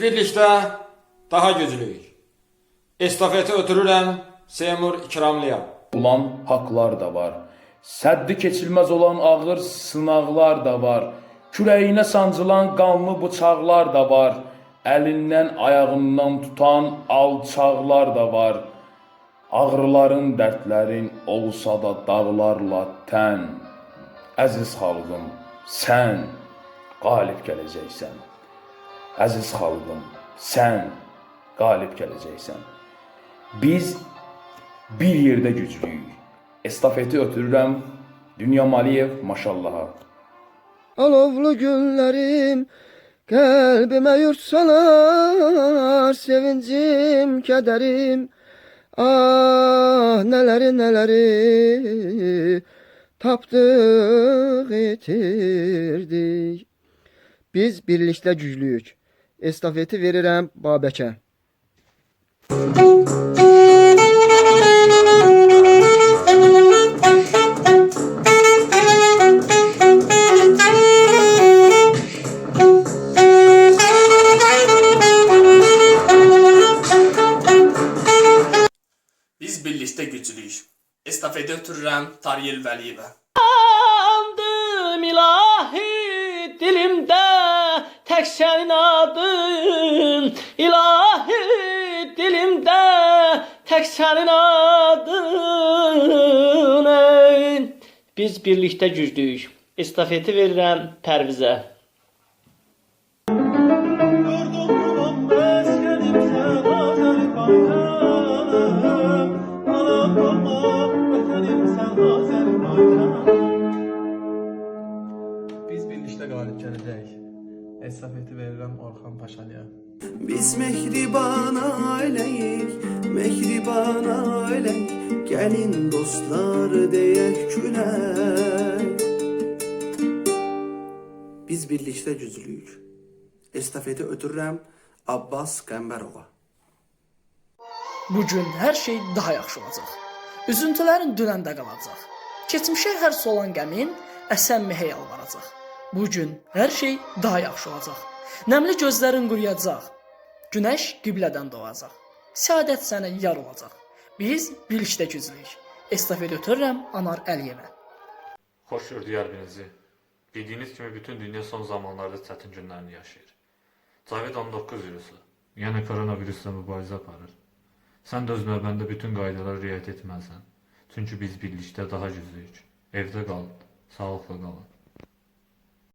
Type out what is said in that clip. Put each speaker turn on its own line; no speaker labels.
birlikdə daha güclüyük. Estafeti ötürürəm Seymur İkramlıya.
olan haqlar da var. Səddi keçilməz olan ağır sınaqlar da var. Kürəyinə sancılan qanlı bıçaqlar da var. Əlindən, ayağından tutan alçaqlar da var. Ağrıların, dərdlərin olsa da dağlarla tən. Əziz xalqım, sən qalib gələcəksən. Əziz xalqım, sən qalib gələcəksən. Biz bir yerdə güclüyük. Estafeti ötürürəm Dünya Maliyev maşallaha.
Alovlu günlerim kalbime yurt salar Sevincim, kederim Ah neleri neleri Tapdık itirdik Biz birlikte güclüyük Estafeti verirəm Babəkə
Biz birlikte güclüyüz. Estafeti ötürürəm Tariyel Vəliyevə.
Andım ilahi tək sənin adın ilahi dilimdə tək sənin adın ey. Biz birlikdə güclüyük. Estafeti verirəm Pərvizə.
Estafeti verirəm Orxan Paşalıya.
Biz mehriban aileyik, mehriban aileyik Gelin dostlar deyək külək Biz birlikdə güclüyük Estafeti ötürürəm Abbas Qəmbərova
Bu gün hər şey daha yaxşı olacaq. Üzüntülərin dünəndə qalacaq. Keçmişə hər olan qəmin əsənməyə yalvaracaq. Bu gün hər şey daha yaxşı olacaq. Nəmli gözlərin quruyacaq. Günəş qiblədən doğacaq. Səadət sənə yar olacaq. Biz birlikdə güclüyük. Estafet ötürürəm Anar Əliyevə.
Xoş gördük hər birinizi. Bildiyiniz kimi bütün dünya son zamanlarda çətin günlərini yaşayır. Covid-19 virusu, yəni koronavirusla mübarizə aparır. Sən də öz növbəndə bütün qaydalara riayət etməlisən. Çünki biz birlikdə daha güclüyük. Evdə qalın, sağlıqla qalın.